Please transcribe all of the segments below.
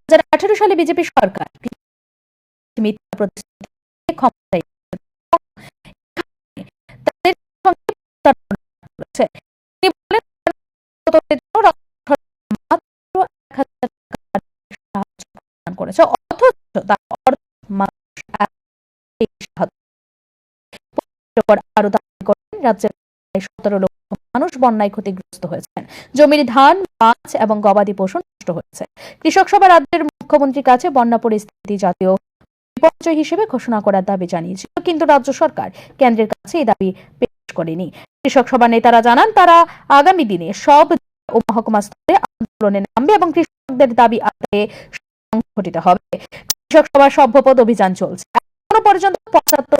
হাজার আঠারো সালে বিজেপি সরকার মিথ্যা প্রতিশ্রুতি ক্ষমতায় হাজার আরও দাবি করেন, রাজ্যের সতেরো লক্ষ মানুষ বন্যায় ক্ষতিগ্রস্ত হয়েছেন। জমির ধান, মাছ এবং গবাদি পশু নষ্ট হয়েছে। কৃষক সভা রাজ্যের মুখ্যমন্ত্রীর কাছে বন্যা পরিস্থিতি জাতীয় বিপর্যয় হিসেবে ঘোষণা করার দাবি জানিয়েছিল কিন্তু রাজ্য সরকার কেন্দ্রের কাছে এই দাবি পেশ করেনি। কৃষক সভা নেতারা জানান, তারা আগামী দিনে সব ও মহকুমা স্তরে আন্দোলনে নামবে এবং কৃষকদের দাবি আদায়ে সংগঠিত হবে। কৃষক সভার সভ্যপদ অভিযান চলছে। এখনও পর্যন্ত পঁচাত্তর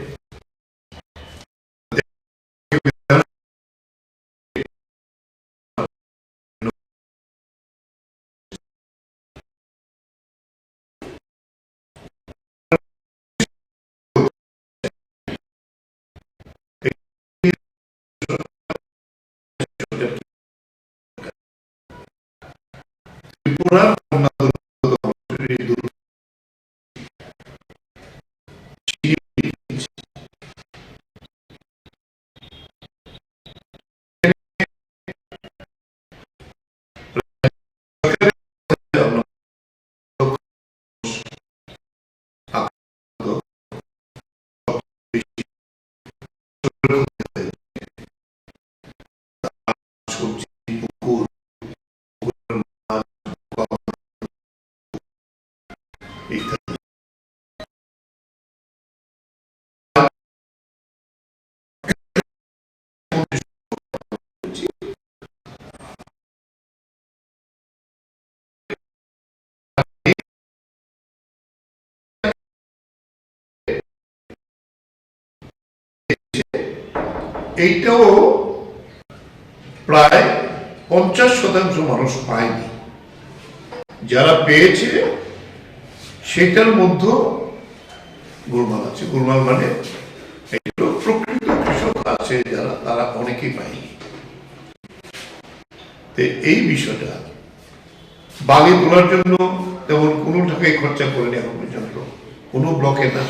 Murat এইটাও প্রায় পঞ্চাশ শতাংশ মানুষ পায়নি। যারা পেয়েছে সেটার মধ্যে গোলমাল আছে। গোলমাল মানে প্রকৃত কৃষক আছে যারা তারা অনেকেই পায়নি। এই বিষয়টা বালি তোলার জন্য তেমন কোনো টাকাই খরচা করেনি এখন পর্যন্ত। কোনো ব্লকে না।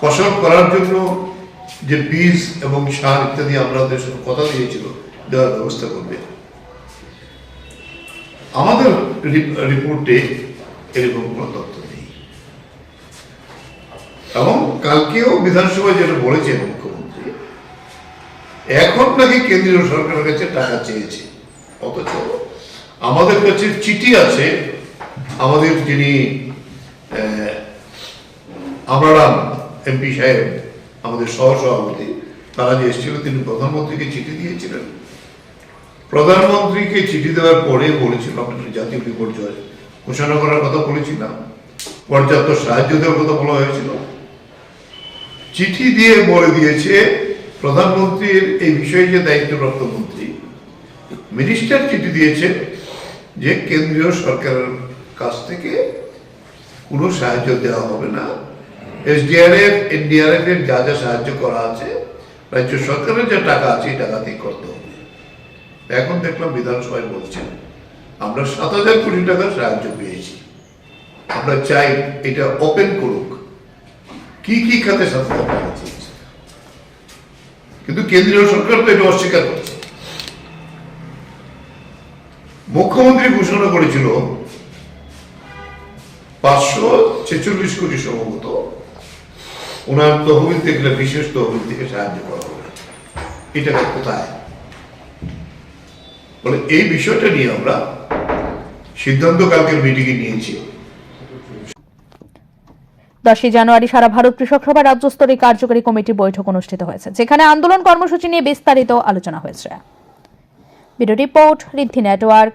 ফসল করার জন্য যে বীজ এবং সার ইত্যাদি আমরা ওদের সঙ্গে কথা দিয়েছিল, দেওয়ার ব্যবস্থা করবে। আমাদের রিপোর্টে এরকম কোনো তথ্য নেই। এবং কালকেও বিধানসভায় যেটা বলেছেন মুখ্যমন্ত্রী এখন নাকি কেন্দ্রীয় সরকারের কাছে টাকা চেয়েছে। অথচ আমাদের কাছে চিঠি আছে, আমাদের যিনি আমরারাম এমপি সাহেব, আমাদের সহসভাপতি, তারা যে এসেছিল, তিনি প্রধানমন্ত্রীকে চিঠি দিয়েছিলেন। প্রধানমন্ত্রীকে চিঠি দেওয়ার পরে বলেছিল আপনাদের জাতীয় বিপর্যয় ঘোষণা করার কথা বলেছিলাম। পর্যাপ্ত সাহায্য দেওয়ার কথা বলা হয়েছিল। চিঠি দিয়ে বলে দিয়েছে, প্রধানমন্ত্রীর এই বিষয়ে যে দায়িত্বপ্রাপ্ত মন্ত্রী, মিনিস্টার চিঠি দিয়েছে যে কেন্দ্রীয় সরকারের কাছ থেকে কোনো সাহায্য দেওয়া হবে না। এসডিআরএফ, এনডিআরএফ এর যা যা সাহায্য করা আছে, রাজ্য সরকারের যে টাকা আছে, এই টাকাতেই করতে হবে। এখন দেখলাম বিধানসভায় বলছেন আমরা সাত হাজার কোটি টাকার সাহায্য পেয়েছি। আমরা চাই এটা ওপেন করুক। কি কি খাতে টাকা চেয়েছে কিন্তু কেন্দ্রীয় সরকার তো এটা অস্বীকার করছে। মুখ্যমন্ত্রী ঘোষণা করেছিল পাঁচশো ছেচল্লিশ কোটি সম্ভবত ওনার তহবিল থেকে বিশেষ তহবিল থেকে সাহায্য করা হবে। এটা কোথায়? বলে এই বিষয়টা নিয়ে আমরা সিদ্ধান্ত কালকের মিটিংয়ে নিয়েছি। দশই জানুয়ারি সারা ভারত কৃষক সভা রাজ্য স্তরে কার্যকরী কমিটির বৈঠক অনুষ্ঠিত হয়েছে, যেখানে আন্দোলন কর্মসূচি নিয়ে বিস্তারিত আলোচনা হয়েছে। Report, Riddhi network.